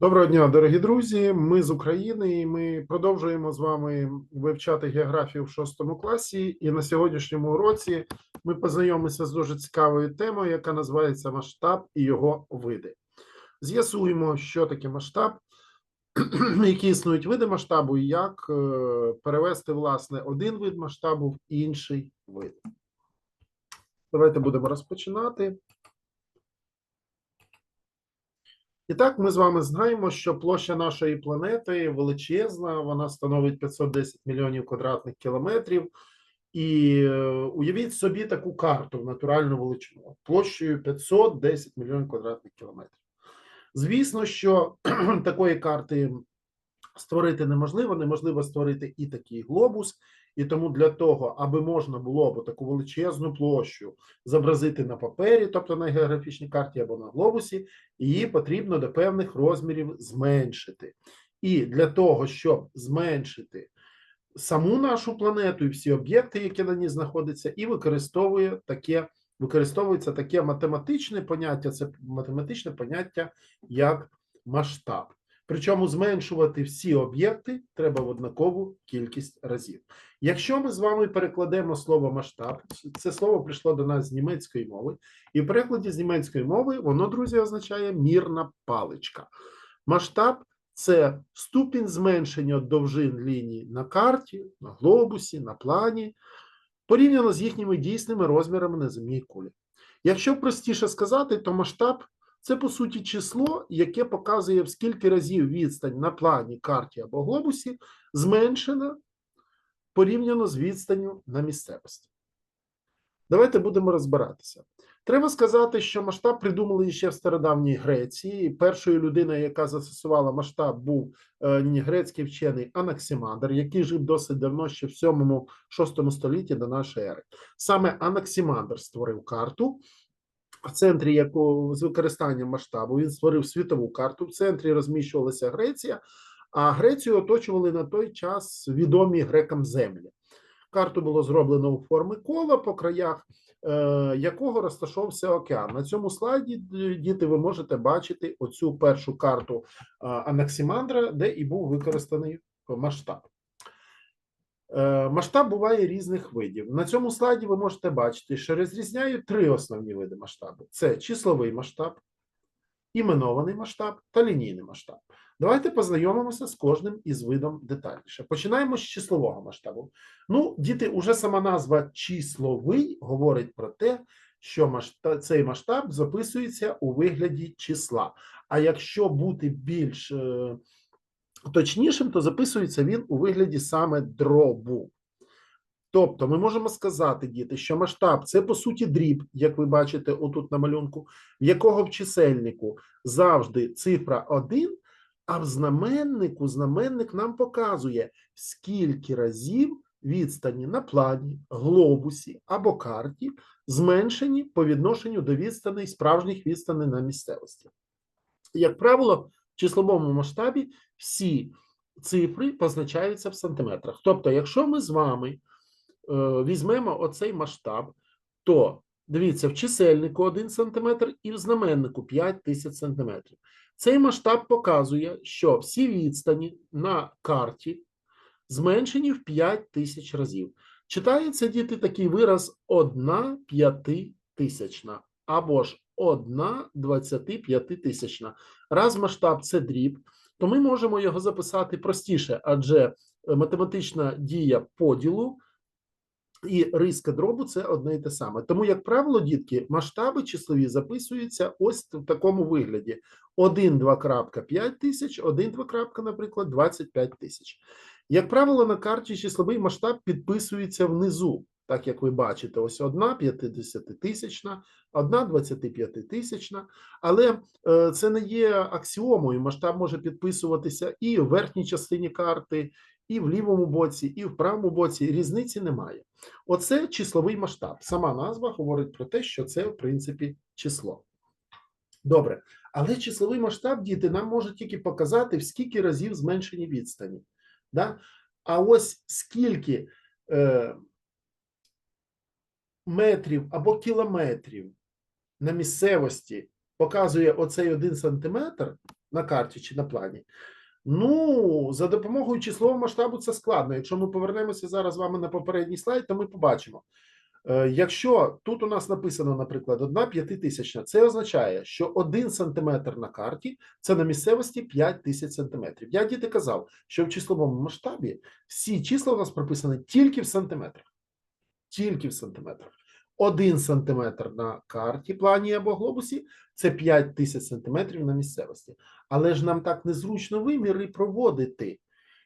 Доброго дня, дорогі друзі. Ми з України і ми продовжуємо з вами вивчати географію в шостому класі. І на сьогоднішньому уроці ми познайомимося з дуже цікавою темою, яка називається масштаб і його види. З'ясуємо, що таке масштаб, які існують види масштабу, і як е, перевести власне один вид масштабу в інший вид. Давайте будемо розпочинати. І так, ми з вами знаємо, що площа нашої планети величезна, вона становить 510 мільйонів квадратних кілометрів. І е, уявіть собі таку карту в натуральну величину площею 510 мільйонів квадратних кілометрів. Звісно, що такої карти створити неможливо, неможливо створити і такий глобус. І тому для того, аби можна було б таку величезну площу зобразити на папері, тобто на географічній карті або на глобусі, її потрібно до певних розмірів зменшити. І для того, щоб зменшити саму нашу планету і всі об'єкти, які на ній знаходяться, і використовує таке, використовується таке математичне поняття, це математичне поняття як масштаб. Причому зменшувати всі об'єкти треба в однакову кількість разів. Якщо ми з вами перекладемо слово масштаб, це слово прийшло до нас з німецької мови, і в перекладі з німецької мови воно, друзі, означає мірна паличка. Масштаб це ступінь зменшення довжин ліній на карті, на глобусі, на плані, порівняно з їхніми дійсними розмірами на земній кулі. Якщо простіше сказати, то масштаб це по суті число, яке показує в скільки разів відстань на плані, карті або глобусі зменшена порівняно з відстанню на місцевості. Давайте будемо розбиратися. Треба сказати, що масштаб придумали ще в стародавній Греції. Першою людиною, яка застосувала масштаб, був е, грецький вчений Анаксимандр, який жив досить давно, ще в 7-6 столітті до нашої ери. Саме Анаксимандр створив карту, в центрі якого з використанням масштабу він створив світову карту. В центрі розміщувалася Греція, а Грецію оточували на той час відомі грекам землі. Карту було зроблено у форми кола, по краях е, якого розташовувався океан. На цьому слайді, діти, ви можете бачити оцю першу карту Анаксимандра, де і був використаний масштаб. Е, масштаб буває різних видів. На цьому слайді ви можете бачити, що розрізняють три основні види масштабу: це числовий масштаб, іменований масштаб та лінійний масштаб. Давайте познайомимося з кожним із видом детальніше. Починаємо з числового масштабу. Ну, діти, уже сама назва числовий говорить про те, що масштаб, цей масштаб записується у вигляді числа. А якщо бути більш е, точнішим, то записується він у вигляді саме дробу. Тобто, ми можемо сказати, діти, що масштаб це по суті дріб, як ви бачите, отут на малюнку, в якого в чисельнику завжди цифра 1, а в знаменнику знаменник нам показує, скільки разів відстані на плані, глобусі або карті зменшені по відношенню до відстаней справжніх відстаней на місцевості. Як правило, в числовому масштабі всі цифри позначаються в сантиметрах. Тобто, якщо ми з вами е, візьмемо оцей масштаб, то дивіться, в чисельнику 1 см і в знаменнику 5 тисяч см. Цей масштаб показує, що всі відстані на карті зменшені в 5 тисяч разів. Читається, діти, такий вираз 1 п'ятитисячна або ж 1 25 тисячна. Раз масштаб це дріб, то ми можемо його записати простіше, адже математична дія поділу і риска дробу це одне і те саме. Тому, як правило, дітки, масштаби числові записуються ось в такому вигляді: 1, 2 крапка 5 тисяч, 1, 2 крапка, наприклад, 25 тисяч. Як правило, на карті числовий масштаб підписується внизу. Так як ви бачите, ось одна 50-тисячна, одна 25-тисячна, але е, це не є аксіомою. Масштаб може підписуватися і в верхній частині карти, і в лівому боці, і в правому боці. Різниці немає. Оце числовий масштаб. Сама назва говорить про те, що це, в принципі, число. Добре, але числовий масштаб діти нам може тільки показати, в скільки разів зменшені відстані. Да? А ось скільки. Е, метрів або кілометрів на місцевості показує оцей один сантиметр на карті чи на плані. Ну, за допомогою числового масштабу це складно. Якщо ми повернемося зараз з вами на попередній слайд, то ми побачимо. Е, Якщо тут у нас написано, наприклад, одна п'ятитисячна, це означає, що один сантиметр на карті це на місцевості 5 тисяч сантиметрів. Я діти казав, що в числовому масштабі всі числа у нас прописані тільки в сантиметрах. Тільки в сантиметрах. Один сантиметр на карті, плані або глобусі це 5 тисяч сантиметрів на місцевості. Але ж нам так незручно виміри проводити.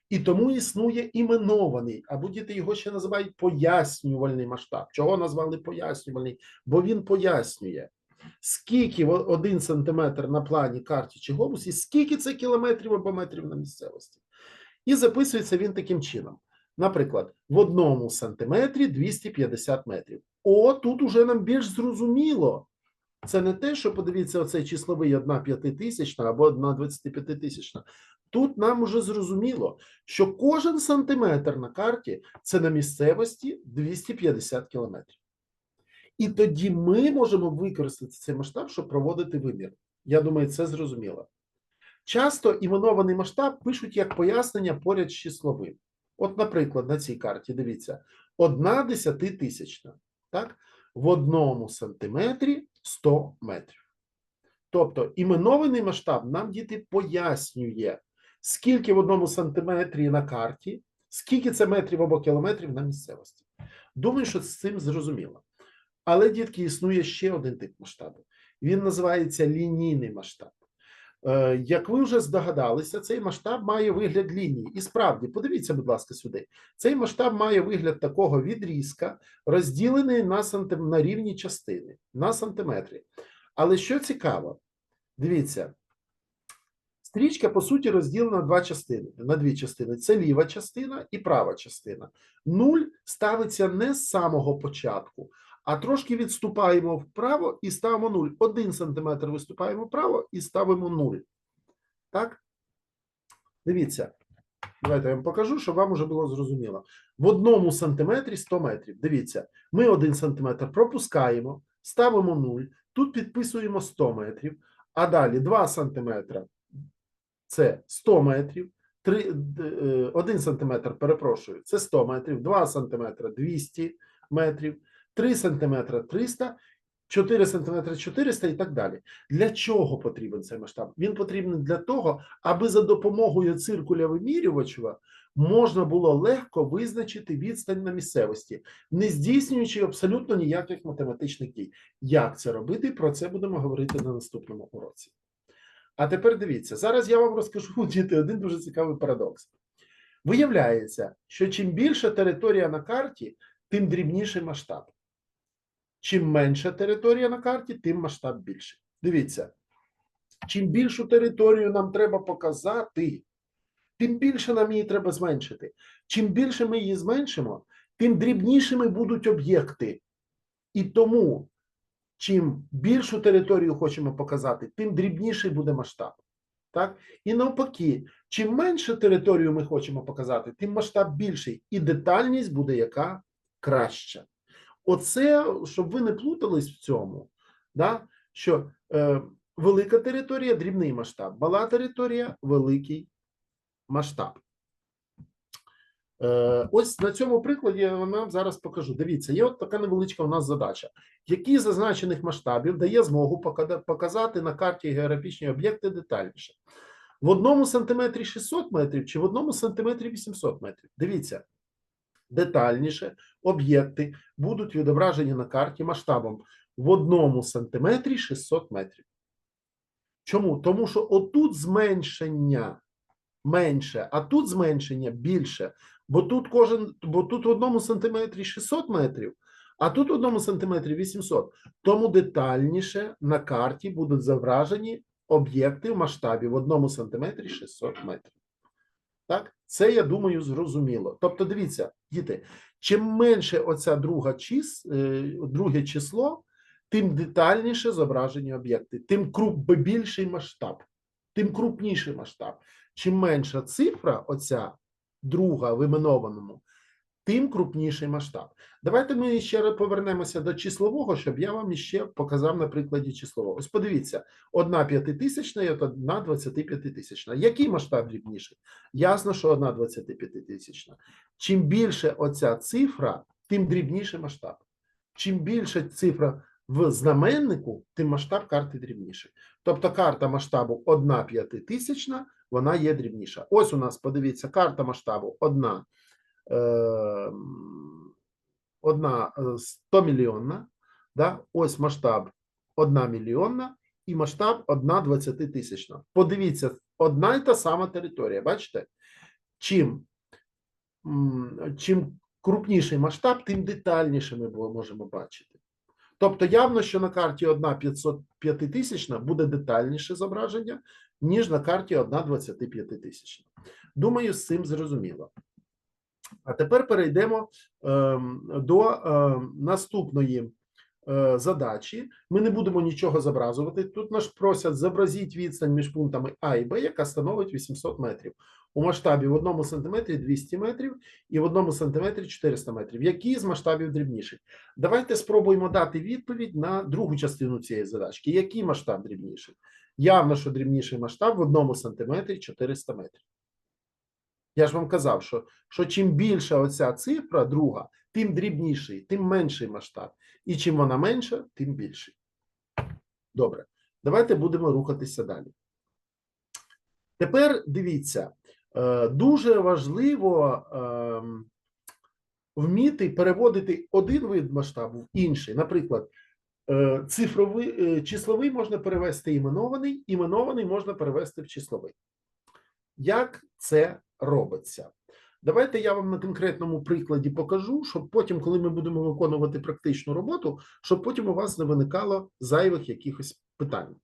І тому існує іменований, або діти його ще називають пояснювальний масштаб. Чого назвали пояснювальний? Бо він пояснює, скільки один сантиметр на плані, карті чи глобусі, скільки це кілометрів або метрів на місцевості. І записується він таким чином. Наприклад, в одному сантиметрі 250 метрів. О, тут уже нам більш зрозуміло. Це не те, що подивіться, оцей числовий одна п'ятитисячна або одна двадцятип'ятитисячна. Тут нам уже зрозуміло, що кожен сантиметр на карті це на місцевості 250 кілометрів. І тоді ми можемо використати цей масштаб, щоб проводити вимір. Я думаю, це зрозуміло. Часто іменований масштаб пишуть як пояснення поряд з числовим. От, наприклад, на цій карті дивіться: одна десятитисячна. Так? В одному сантиметрі 100 метрів. Тобто іменований масштаб нам діти пояснює, скільки в одному сантиметрі на карті, скільки це метрів або кілометрів на місцевості. Думаю, що з цим зрозуміло. Але, дітки, існує ще один тип масштабу. Він називається лінійний масштаб. Е, Як ви вже здогадалися, цей масштаб має вигляд лінії. І справді, подивіться, будь ласка, сюди. Цей масштаб має вигляд такого відрізка, розділений на, сантим... на рівні частини, на сантиметри. Але що цікаво, дивіться, стрічка, по суті, розділена на два частини, на дві частини. Це ліва частина і права частина. Нуль ставиться не з самого початку, а трошки відступаємо вправо і ставимо 0. Один сантиметр виступаємо вправо і ставимо 0. Так? Дивіться. Давайте я вам покажу, щоб вам уже було зрозуміло. В одному сантиметрі 100 метрів. Дивіться, ми один сантиметр пропускаємо, ставимо 0, тут підписуємо 100 метрів, а далі 2 сантиметри – це 100 метрів, 3, 1 сантиметр, перепрошую, це 100 метрів, 2 сантиметри – 200 метрів, 3 сантиметри 300, 4 сантиметри 400 і так далі. Для чого потрібен цей масштаб? Він потрібен для того, аби за допомогою циркуля вимірювача можна було легко визначити відстань на місцевості, не здійснюючи абсолютно ніяких математичних дій. Як це робити? Про це будемо говорити на наступному уроці. А тепер дивіться, зараз я вам розкажу діти один дуже цікавий парадокс. Виявляється, що чим більша територія на карті, тим дрібніший масштаб. Чим менша територія на карті, тим масштаб більший. Дивіться, чим більшу територію нам треба показати, тим більше нам її треба зменшити. Чим більше ми її зменшимо, тим дрібнішими будуть об'єкти. І тому, чим більшу територію хочемо показати, тим дрібніший буде масштаб. Так? І навпаки, чим менше територію ми хочемо показати, тим масштаб більший, і детальність буде яка краща. Оце, щоб ви не плутались в цьому, да? що е, велика територія дрібний масштаб, мала територія великий масштаб. Е, ось на цьому прикладі я вам зараз покажу. Дивіться, є от така невеличка у нас задача. Який зазначених масштабів дає змогу показати на карті географічні об'єкти детальніше? В одному сантиметрі 600 метрів чи в одному сантиметрі 800 метрів? Дивіться, детальніше об'єкти будуть відображені на карті масштабом в одному сантиметрі 600 метрів. Чому? Тому що отут зменшення менше, а тут зменшення більше. Бо тут кожен, бо тут в одному сантиметрі 600 метрів, а тут в одному сантиметрі 800. Тому детальніше на карті будуть зображені об'єкти в масштабі в одному сантиметрі 600 метрів. Так, це я думаю зрозуміло. Тобто, дивіться, діти, чим менше оця друга чис, е, друге число, тим детальніше зображені об'єкти, тим круп, більший масштаб, тим крупніший масштаб. Чим менша цифра, оця друга в іменованому, тим крупніший масштаб. Давайте ми ще повернемося до числового, щоб я вам іще показав на прикладі числового. Ось подивіться, одна п'ятитисячна і одна двадцятип'ятитисячна. Який масштаб дрібніший? Ясно, що одна двадцятип'ятитисячна. Чим більше оця цифра, тим дрібніший масштаб. Чим більше цифра в знаменнику, тим масштаб карти дрібніший. Тобто карта масштабу 1 п'ятитисячна, вона є дрібніша. Ось у нас, подивіться, карта масштабу 1, е, одна е, 100 мільйонна, да? ось масштаб 1 мільйонна і масштаб 1 20-тисячна. Подивіться, одна й та сама територія, бачите? Чим, чим крупніший масштаб, тим детальніше ми можемо бачити. Тобто явно, що на карті 1 505 тисячна буде детальніше зображення, ніж на карті 1 25 тисячна. Думаю, з цим зрозуміло. А тепер перейдемо ем, до ем, наступної е, задачі. Ми не будемо нічого зобразувати. Тут нас просять зобразіть відстань між пунктами А і Б, яка становить 800 метрів. У масштабі в одному сантиметрі 200 метрів і в одному сантиметрі 400 метрів. Який з масштабів дрібніший? Давайте спробуємо дати відповідь на другу частину цієї задачки. Який масштаб дрібніший? Явно, що дрібніший масштаб в одному сантиметрі 400 метрів. Я ж вам казав, що, що чим більша оця цифра, друга, тим дрібніший, тим менший масштаб. І чим вона менша, тим більший. Добре, давайте будемо рухатися далі. Тепер дивіться, е, дуже важливо ем, вміти переводити один вид масштабу в інший. Наприклад, е, цифровий, е, числовий можна перевести іменований, іменований можна перевести в числовий. Як це робиться? Давайте я вам на конкретному прикладі покажу, щоб потім, коли ми будемо виконувати практичну роботу, щоб потім у вас не виникало зайвих якихось питань.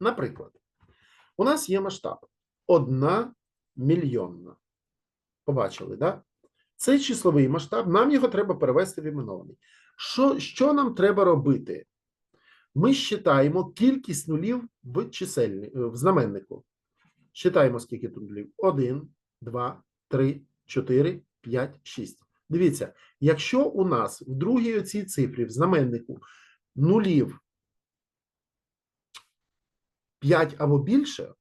Наприклад, у нас є масштаб одна мільйонна. Побачили, да? Це числовий масштаб, нам його треба перевести в іменований. Що, що нам треба робити? Ми считаємо кількість нулів в чисельні, в знаменнику. Считаємо, скільки тут нулів. 1, 2, 3, 4, 5, 6. Дивіться, якщо у нас в другій оцій цифрі в знаменнику нулів 5 або більше,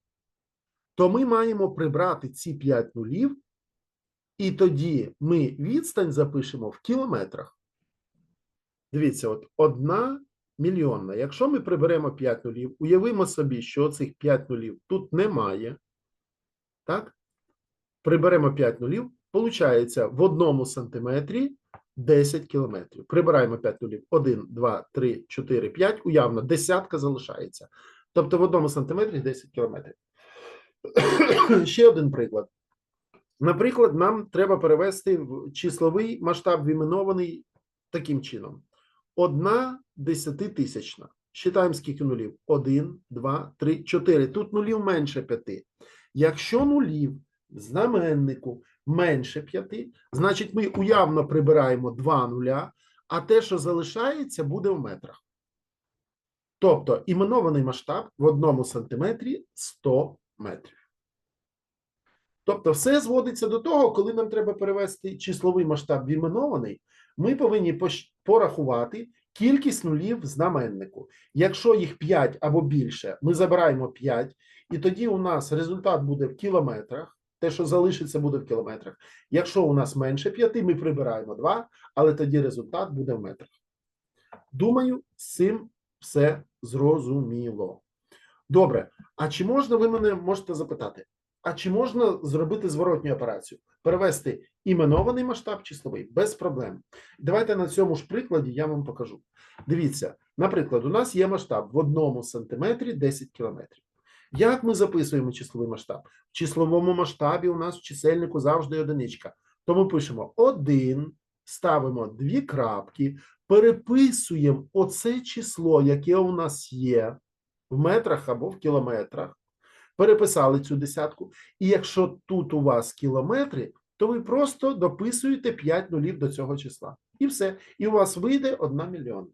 то ми маємо прибрати ці 5 нулів, і тоді ми відстань запишемо в кілометрах. Дивіться, от одна мільйонна. Якщо ми приберемо 5 нулів, уявимо собі, що цих 5 нулів тут немає. Так? Приберемо 5 нулів, получається в одному сантиметрі 10 кілометрів. Прибираємо 5 нулів. 1, 2, 3, 4, 5. Уявно, десятка залишається. Тобто в одному сантиметрі 10 кілометрів. Ще один приклад. Наприклад, нам треба перевести в числовий масштаб віменований таким чином: одна десятитисячна. Считаємо скільки нулів: 1, 2, 3, 4. Тут нулів менше 5. Якщо нулів знаменнику менше 5, значить ми уявно прибираємо 2 нуля, а те, що залишається, буде в метрах. Тобто іменований масштаб в одному сантиметрі 100 метрів. Тобто, все зводиться до того, коли нам треба перевести числовий масштаб в іменований, ми повинні порахувати кількість нулів в знаменнику. Якщо їх 5 або більше, ми забираємо 5, і тоді у нас результат буде в кілометрах. Те, що залишиться, буде в кілометрах. Якщо у нас менше 5, ми прибираємо 2, але тоді результат буде в метрах. Думаю, з цим все зрозуміло. Добре. А чи можна ви мене можете запитати? А чи можна зробити зворотню операцію? Перевести іменований масштаб числовий без проблем. Давайте на цьому ж прикладі я вам покажу. Дивіться, наприклад, у нас є масштаб в одному сантиметрі 10 кілометрів. Як ми записуємо числовий масштаб? В числовому масштабі у нас в чисельнику завжди одиничка. Тому пишемо 1, ставимо дві крапки, переписуємо оце число, яке у нас є в метрах або в кілометрах. Переписали цю десятку. І якщо тут у вас кілометри, то ви просто дописуєте 5 нулів до цього числа. І все. І у вас вийде 1 мільйонна.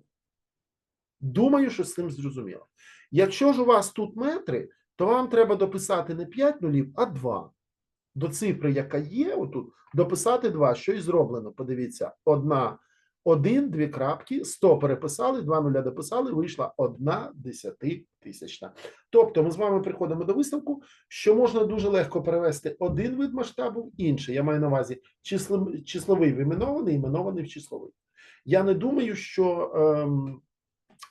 Думаю, що з цим зрозуміло. Якщо ж у вас тут метри, то вам треба дописати не 5 нулів, а 2. до цифри, яка є, отут, дописати 2. Що і зроблено. Подивіться, одна, один, дві крапки, 100 переписали, два нуля дописали, вийшла одна десятитисячна. Тобто ми з вами приходимо до висновку, що можна дуже легко перевести один вид масштабу в інший. Я маю на увазі числовий в іменований, іменований в числовий. Я не думаю, що ем,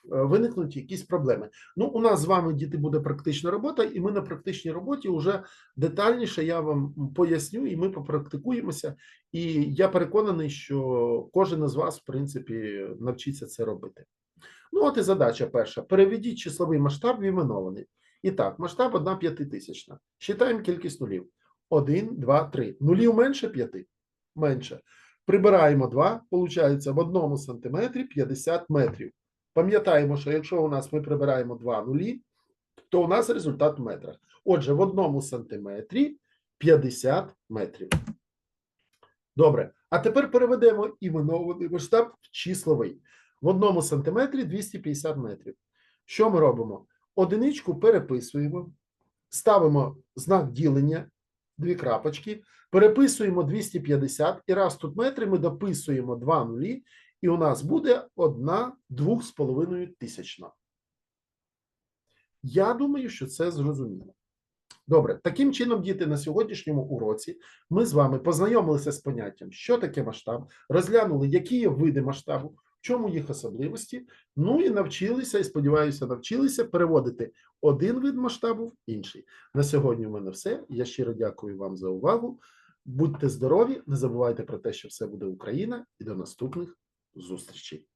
виникнуть якісь проблеми. Ну, у нас з вами діти буде практична робота, і ми на практичній роботі вже детальніше я вам поясню, і ми попрактикуємося. І я переконаний, що кожен із вас, в принципі, навчиться це робити. Ну, от і задача перша: переведіть числовий масштаб в іменований. І так, масштаб 1 п'ятитисячна. Считаємо кількість нулів. 1, 2, 3. Нулів менше 5? Менше. Прибираємо 2, виходить, в одному сантиметрі 50 метрів. Пам'ятаємо, що якщо у нас ми прибираємо 2 нулі, то у нас результат в метрах. Отже, в одному сантиметрі 50 метрів. Добре. А тепер переведемо іменований масштаб в числовий. В одному сантиметрі 250 метрів. Що ми робимо? Одиничку переписуємо, ставимо знак ділення, дві крапочки, переписуємо 250, і раз тут метри ми дописуємо 2 нулі, і у нас буде одна двох з половиною тисячна. Я думаю, що це зрозуміло. Добре, таким чином, діти, на сьогоднішньому уроці ми з вами познайомилися з поняттям, що таке масштаб, розглянули, які є види масштабу, в чому їх особливості. Ну і навчилися, і сподіваюся, навчилися переводити один вид масштабу в інший. На сьогодні в мене все. Я щиро дякую вам за увагу. Будьте здорові, не забувайте про те, що все буде Україна, і до наступних зустрічей.